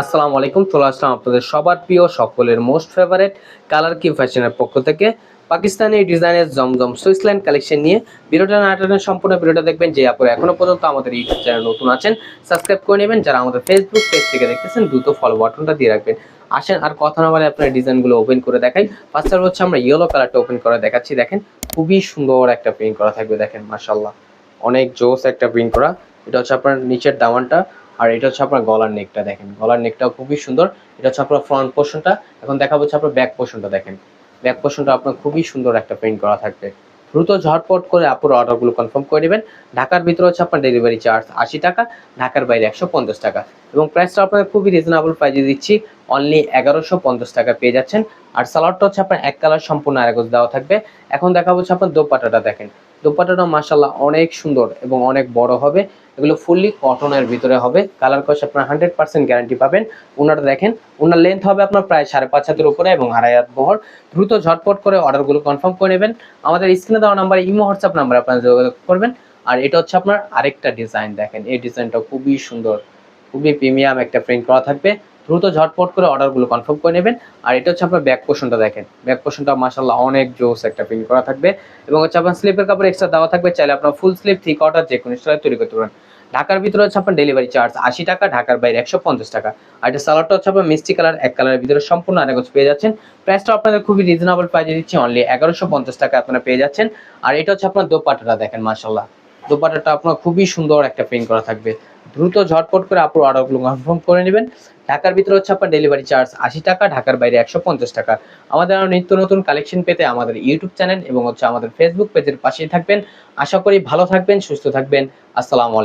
আসসালামু আলাইকুম, চলে আসলাম আপনাদের সবার প্রিয়, সকলের মোস্ট ফেভারেট কালার কি ফ্যাশনের পক্ষ থেকে পাকিস্তানি ডিজাইনের জমজম সুইসল্যান্ড কালেকশন নিয়ে। ভিডিওটা না টানার সম্পূর্ণ ভিডিওটা দেখবেন, যে আপনারা এখনও পর্যন্ত আমাদের ইউটিউব চ্যানেল নতুন আছেন সাবস্ক্রাইব করে নেবেন। যারা আমাদের ফেসবুক পেজ থেকে দেখতেছেন, দ্রুত ফলো বাটনটা দিয়ে রাখবেন। আসেন, আর কথা না বলে আপনার ডিজাইনগুলো ওপেন করে দেখাই। ফার্স্ট হচ্ছে আমরা ইয়েলো কালারটা ওপেন করে দেখাচ্ছি, দেখেন। খুবই সুন্দর একটা প্রিন্ট করা থাকবে, দেখেন মাশাল্লাহ অনেক জোস একটা প্রিন্ট করা। এটা হচ্ছে আপনার নিচের দামানটা। আর এটা হচ্ছে আপনার গলার নেকটা দেখেন। গলার নেকটাও খুবই সুন্দর। এটা হচ্ছে আপনার ফ্রন্ট পোর্শনটা এখন দেখা হচ্ছে আপনার ব্যাক পোর্শনটা দেখেন। ব্যাক পোর্শনটা আপনার খুবই সুন্দর একটা প্রিন্ট করা থাকবে। দ্রুত ঝটপট করে আপুর অর্ডারগুলো কনফার্ম করে নেবেন। ঢাকার ভিতরে হচ্ছে আপনার ডেলিভারি চার্জ আশি টাকা, ঢাকার বাইরে একশো পঞ্চাশ টাকা। এবং প্রাইসটা আপনাদের খুবই রিজনেবল প্রাইজে দিচ্ছি। অনলি এগারোশো পঞ্চাশ টাকা পেয়ে যাচ্ছেন। আর সালোয়ারটা হচ্ছে আপনার এক কালার সম্পূর্ণ আরেকজ দেওয়া থাকবে। এখন দেখা হচ্ছে আপনার দোপাটাটা দেখেন। দোপাটাটা মাসাল্লাহ অনেক সুন্দর এবং অনেক বড় হবে। এগুলো ফুললি কটনের ভিতরে হবে। কালার কস আপনার হান্ড্রেড পার্সেন্ট গ্যারান্টি পাবেন। ওনাটা দেখেন, ওনার লেন্থ হবে আপনার প্রায় সাড়ে পাঁচ হাতের উপরে এবং আড়াই হাত বহর দ্রুত ঝটপট করে অর্ডারগুলো কনফার্ম করে নেবেন। আমাদের স্ক্রিনে দেওয়া নাম্বার ইমো হোয়াটসঅ্যাপ নাম্বার আপনারা যোগাযোগ করবেন। আর এটা হচ্ছে আপনার আরেকটা ডিজাইন দেখেন। এই ডিজাইনটা খুবই সুন্দর, খুবই প্রিমিয়াম একটা প্রিন্ট করা থাকবে। দ্রুত ঝটপট করে অর্ডারগুলো কনফার্ম করে নেবেন। আর এটা হচ্ছে আপনার ব্যাক পোর্শনটা দেখেন। ব্যাক পোর্শনটা মাসাল্লাহ অনেক জোস একটা প্রিন্ট করা থাকবে। এবং হচ্ছে আপনার স্লিপের কাপড় এক্সট্রা দেওয়া থাকবে। চাইলে আপনার ফুল স্লিপ থ্রি কোয়ার্টার যে কোনো স্টাইলে তৈরি করতে পারেন। ঢাকার ভিতরে হচ্ছে আপনার ডেলিভারি চার্জ আশি টাকা, ঢাকার বাইরে একশো পঞ্চাশ টাকা। আর এটা সালোয়ারটা হচ্ছে আপনার মিষ্টি কালার এক কালারের ভিতরে সম্পূর্ণ আরেক পেয়ে যাচ্ছেন। প্রাইসটা আপনাদের খুবই রিজনেবল প্রাইজে দিচ্ছি। অনলি এগারোশো পঞ্চাশ টাকা আপনারা পেয়ে যাচ্ছেন। আর এটা হচ্ছে আপনার দোপাটাটা দেখেন মাসাল্লাহ দোপাটাটা আপনার খুবই সুন্দর একটা প্রিন্ট করা থাকবে। দ্রুত ঝটপট করে আপুর অর্ডারগুলো কনফার্ম করে নেবেন। ঢাকার ভিতরে হচ্ছে আপনার ডেলিভারি চার্জ আশি টাকা, ঢাকার বাইরে একশো পঞ্চাশ টাকা। আমাদের আরও নিত্য নতুন কালেকশন পেতে আমাদের ইউটিউব চ্যানেল এবং হচ্ছে আমাদের ফেসবুক পেজের পাশেই থাকবেন। আশা করি ভালো থাকবেন, সুস্থ থাকবেন। আসসালামু আলাইকুম।